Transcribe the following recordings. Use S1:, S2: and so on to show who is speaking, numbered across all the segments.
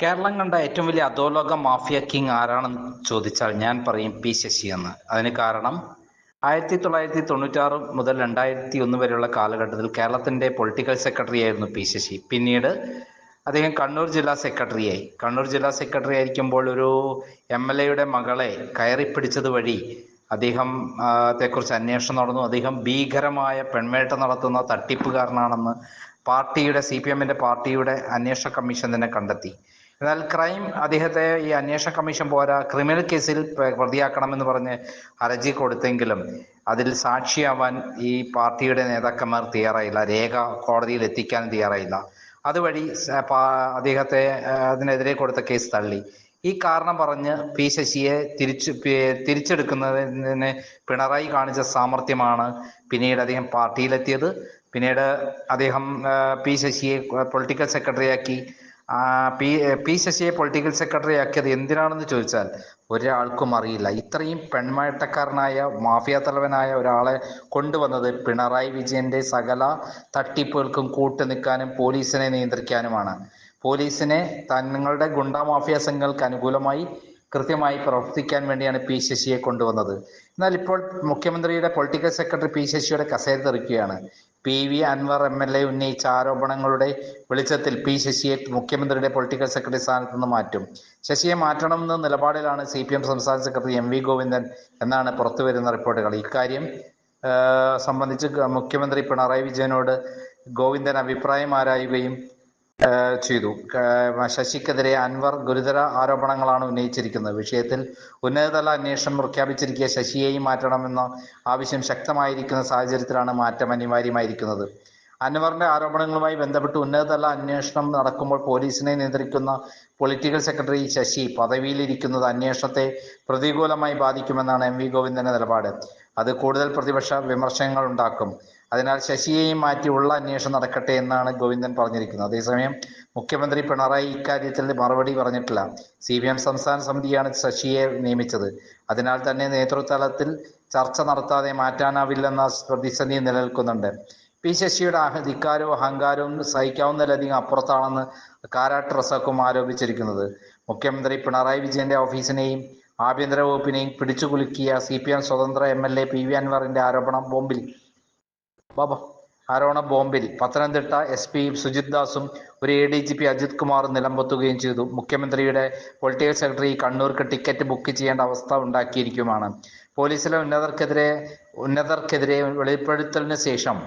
S1: കേരളം കണ്ട ഏറ്റവും വലിയ അധോലോക മാഫിയ കിങ് ആരാണെന്ന് ചോദിച്ചാൽ ഞാൻ പറയും പി ശശി എന്ന്. അതിന് കാരണം ആയിരത്തി തൊള്ളായിരത്തി തൊണ്ണൂറ്റാറ് മുതൽ രണ്ടായിരത്തി ഒന്ന് വരെയുള്ള കാലഘട്ടത്തിൽ കേരളത്തിന്റെ പൊളിറ്റിക്കൽ സെക്രട്ടറി ആയിരുന്നു പി ശശി. പിന്നീട് അദ്ദേഹം കണ്ണൂർ ജില്ലാ സെക്രട്ടറിയായി കണ്ണൂർ ജില്ലാ സെക്രട്ടറി ആയിരിക്കുമ്പോൾ ഒരു എം എൽ എയുടെ മകളെ കയറിപ്പിടിച്ചത് വഴി അദ്ദേഹം ത്തെക്കുറിച്ച് അന്വേഷണം നടന്നു. അദ്ദേഹം ഭീകരമായ പെൺവേട്ട നടത്തുന്ന തട്ടിപ്പുകാരനാണെന്ന് പാർട്ടിയുടെ സി പി എമ്മിന്റെ പാർട്ടിയുടെ അന്വേഷണ കമ്മീഷൻ തന്നെ കണ്ടെത്തി. എന്നാൽ ക്രൈം അദ്ദേഹത്തെ ഈ അന്വേഷണ കമ്മീഷൻ പോരാ ക്രിമിനൽ കേസിൽ പ്ര- പ്രതിയാക്കണമെന്ന് പറഞ്ഞ് ഹർജി കൊടുത്തെങ്കിലും അതിൽ സാക്ഷിയാവാൻ ഈ പാർട്ടിയുടെ നേതാക്കന്മാർ തയ്യാറായില്ല. രേഖ കോടതിയിൽ എത്തിക്കാൻ തയ്യാറായില്ല. അതുവഴി അദ്ദേഹത്തെ അതിനെതിരെ കൊടുത്ത കേസ് തള്ളി. ഈ കാരണം പറഞ്ഞ് പി ശശിയെ തിരിച്ചു തിരിച്ചെടുക്കുന്നതിന് പിണറായി കാണിച്ച സാമർഥ്യമാണ് പിന്നീട് അദ്ദേഹം പാർട്ടിയിലെത്തിയത്. പിന്നീട് അദ്ദേഹം പി ശശിയെ പൊളിറ്റിക്കൽ സെക്രട്ടറിയാക്കി. പി പി ശശിയെ പൊളിറ്റിക്കൽ സെക്രട്ടറി ആക്കിയത് എന്തിനാണെന്ന് ചോദിച്ചാൽ ഒരാൾക്കും അറിയില്ല. ഇത്രയും പെൺമയട്ടക്കാരനായ മാഫിയ തലവനായ ഒരാളെ കൊണ്ടുവന്നത് പിണറായി വിജയന്റെ സകല തട്ടിപ്പുകൾക്കും കൂട്ടു നിൽക്കാനും പോലീസിനെ നിയന്ത്രിക്കാനുമാണ്. പോലീസിനെ തങ്ങളുടെ ഗുണ്ട മാഫിയ സംഘങ്ങൾക്ക് അനുകൂലമായി കൃത്യമായി പ്രവർത്തിക്കാൻ വേണ്ടിയാണ് പി ശശിയെ കൊണ്ടുവന്നത്. എന്നാൽ ഇപ്പോൾ മുഖ്യമന്ത്രിയുടെ പൊളിറ്റിക്കൽ സെക്രട്ടറി പി ശശിയുടെ കസേര തെറിക്കുകയാണ് P V Anvar M L A ഉന്നയിച്ച ആരോപണങ്ങളുടെ വെളിച്ചത്തിൽ പി ശശിയെ മുഖ്യമന്ത്രിയുടെ പൊളിറ്റിക്കൽ സെക്രട്ടറി സ്ഥാനത്ത് നിന്ന് മാറ്റും. ശശിയെ മാറ്റണമെന്ന നിലപാടിലാണ് സി പി എം സംസ്ഥാന സെക്രട്ടറി എം വി ഗോവിന്ദൻ എന്നാണ് പുറത്തുവരുന്ന റിപ്പോർട്ടുകൾ. ഇക്കാര്യം സംബന്ധിച്ച് മുഖ്യമന്ത്രി പിണറായി വിജയനോട് ഗോവിന്ദൻ അഭിപ്രായം ആരായുകയും ചെയ്തു. ശശിക്കെതിരെ അൻവർ ഗുരുതര ആരോപണങ്ങളാണ് ഉന്നയിച്ചിരിക്കുന്നത്. വിഷയത്തിൽ ഉന്നതതല അന്വേഷണം പ്രഖ്യാപിച്ചിരിക്കെ ശശിയെയും മാറ്റണമെന്ന ആവശ്യം ശക്തമായിരിക്കുന്ന സാഹചര്യത്തിലാണ് മാറ്റം അനിവാര്യമായിരിക്കുന്നത്. അൻവറിന്റെ ആരോപണങ്ങളുമായി ബന്ധപ്പെട്ട് ഉന്നതതല അന്വേഷണം നടക്കുമ്പോൾ പോലീസിനെ നിയന്ത്രിക്കുന്ന പൊളിറ്റിക്കൽ സെക്രട്ടറി ശശി പദവിയിലിരിക്കുന്നത് അന്വേഷണത്തെ പ്രതികൂലമായി ബാധിക്കുമെന്നാണ് എം വി ഗോവിന്ദന്റെ നിലപാട്. അത് കൂടുതൽ പ്രതിപക്ഷ വിമർശനങ്ങൾ ഉണ്ടാക്കും അതിനാൽ ശശിയെയും മാറ്റി ഉള്ള അന്വേഷണം നടക്കട്ടെ എന്നാണ് ഗോവിന്ദൻ പറഞ്ഞിരിക്കുന്നത്. അതേസമയം മുഖ്യമന്ത്രി പിണറായി ഇക്കാര്യത്തിൽ മറുപടി പറഞ്ഞിട്ടില്ല. സി പി എം സംസ്ഥാന സമിതിയാണ് ശശിയെ നിയമിച്ചത്. അതിനാൽ തന്നെ നേതൃതലത്തിൽ ചർച്ച നടത്താതെ മാറ്റാനാവില്ലെന്ന പ്രതിസന്ധി നിലനിൽക്കുന്നുണ്ട്. പി ശശിയുടെ അധികാരവും അഹങ്കാരവും സഹിക്കാവുന്നതിലധികം അപ്പുറത്താണെന്ന് കാരാട്ട് റസാക്കും ആരോപിച്ചിരിക്കുന്നത്. മുഖ്യമന്ത്രി പിണറായി വിജയന്റെ ഓഫീസിനെയും ആഭ്യന്തര വകുപ്പിനെയും പിടിച്ചുകുലുക്കിയ സി പി എം സ്വതന്ത്ര M L A P V അൻവറിന്റെ ആരോപണം ബോംബിൽ. ബാബ ആരോപണ ബോംബിൽ. പത്തനംതിട്ട എസ് പി സുജിത് ദാസും ഒരു A D G P Ajith കുമാറും നിലംപൊത്തുകയും ചെയ്തു. മുഖ്യമന്ത്രിയുടെ പൊളിറ്റിക്കൽ സെക്രട്ടറി കണ്ണൂർക്ക് ടിക്കറ്റ് ബുക്ക് ചെയ്യേണ്ട അവസ്ഥ ഉണ്ടാക്കിയിരിക്കുമാണ്. പോലീസിലെ ഉന്നതർക്കെതിരെ ഉന്നതർക്കെതിരെ വെളിപ്പെടുത്തലിന് ശേഷം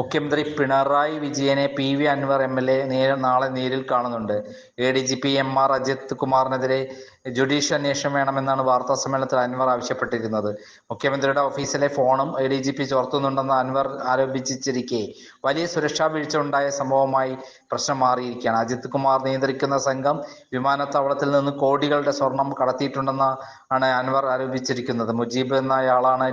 S1: മുഖ്യമന്ത്രി പിണറായി വിജയനെ P V Anwar M L A നാളെ നേരിൽ കാണുന്നുണ്ട്. A D G P M R Ajith കുമാറിനെതിരെ judicial അന്വേഷണം വേണമെന്നാണ് വാർത്താ സമ്മേളനത്തിൽ അൻവർ ആവശ്യപ്പെട്ടിരുന്നത്. മുഖ്യമന്ത്രിയുടെ ഓഫീസിലെ ഫോണും എ ഡി ജി പി ചോർത്തുന്നുണ്ടെന്ന് അൻവർ ആരോപിച്ചിരിക്കെ. വലിയ സുരക്ഷാ വീഴ്ച ഉണ്ടായ സംഭവമായി പ്രശ്നം മാറിയിരിക്കുകയാണ്. അജിത് കുമാർ നിയന്ത്രിക്കുന്ന സംഘം വിമാനത്താവളത്തിൽ നിന്ന് കോടികളുടെ സ്വർണം കടത്തിയിട്ടുണ്ടെന്ന് ആണ് അൻവർ ആരോപിച്ചിരിക്കുന്നത്. മുജീബ് എന്നയാളാണ്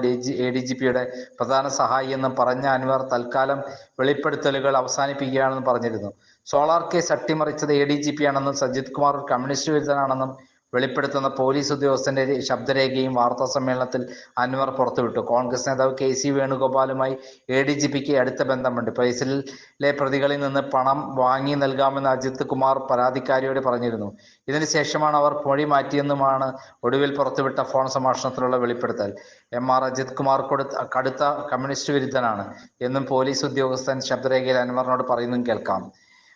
S1: എ ഡി ജി പിയുടെ പ്രധാന സഹായി എന്ന് പറഞ്ഞ അൻവർ തൽക്കാലം വെളിപ്പെടുത്തലുകൾ അവസാനിപ്പിക്കുകയാണെന്ന് പറഞ്ഞിരുന്നു. സോളാർ കേസ് അട്ടിമറിച്ചത് എ ഡി ജി പി ആണെന്നും സജിത് കുമാർ കമ്മ്യൂണിസ്റ്റ് വിരുദ്ധനാണെന്നും വെളിപ്പെടുത്തുന്ന പോലീസ് ഉദ്യോഗസ്ഥന്റെ ശബ്ദരേഖയും വാർത്താ സമ്മേളനത്തിൽ അൻവർ പുറത്തുവിട്ടു. കോൺഗ്രസ് നേതാവ് കെ സി വേണുഗോപാലുമായി എ ഡി ജി പിക്ക് അടുത്ത ബന്ധമുണ്ട്. കേസിലെ പ്രതികളിൽ നിന്ന് പണം വാങ്ങി നൽകാമെന്ന് അജിത് കുമാർ പരാതിക്കാരിയോട് പറഞ്ഞിരുന്നു. ഇതിന് ശേഷമാണ് അവർ മൊഴി മാറ്റിയെന്നുമാണ് ഒടുവിൽ പുറത്തുവിട്ട ഫോൺ സംഭാഷണത്തിലുള്ള വെളിപ്പെടുത്തൽ. എം ആർ അജിത് കുമാർ കൊടുത്ത കടുത്ത കമ്മ്യൂണിസ്റ്റ് വിരുദ്ധനാണ് എന്നും പോലീസ് ഉദ്യോഗസ്ഥൻ ശബ്ദരേഖയിൽ അൻവറിനോട് പറയുന്നതും കേൾക്കാം.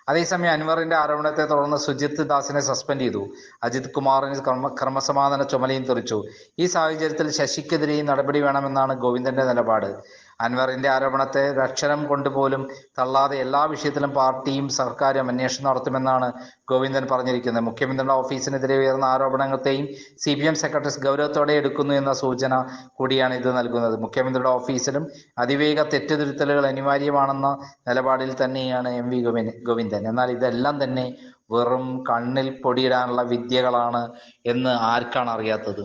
S1: അതേസമയം അൻവറിന്റെ ആരോപണത്തെ തുടർന്ന് സുജിത് ദാസിനെ സസ്പെൻഡ് ചെയ്തു. അജിത് കുമാറിന് ക്രമ ക്രമസമാധാന ചുമലയും തെറിച്ചു. ഈ സാഹചര്യത്തിൽ ശശിക്കെതിരെയും നടപടി വേണമെന്നാണ് ഗോവിന്ദന്റെ നിലപാട്. അൻവറിന്റെ ആരോപണത്തെ രക്ഷരം കൊണ്ടുപോലും തള്ളാതെ എല്ലാ വിഷയത്തിലും പാർട്ടിയും സർക്കാരും അന്വേഷണം നടത്തുമെന്നാണ് ഗോവിന്ദൻ പറഞ്ഞിരിക്കുന്നത്. മുഖ്യമന്ത്രിയുടെ ഓഫീസിനെതിരെ ഉയർന്ന ആരോപണങ്ങളെയും സി പി എം സെക്രട്ടറി ഗൗരവത്തോടെ എടുക്കുന്നു എന്ന സൂചന കൂടിയാണ് ഇത് നൽകുന്നത്. മുഖ്യമന്ത്രിയുടെ ഓഫീസിലും അതിവേഗ തെറ്റുതിരുത്തലുകൾ അനിവാര്യമാണെന്ന നിലപാടിൽ തന്നെയാണ് എം വി ഗോവിന്ദൻ. എന്നാൽ ഇതെല്ലാം തന്നെ വെറും കണ്ണിൽ പൊടിയിടാനുള്ള വിദ്യകളാണ് എന്ന് ആർക്കാണ് അറിയാത്തത്?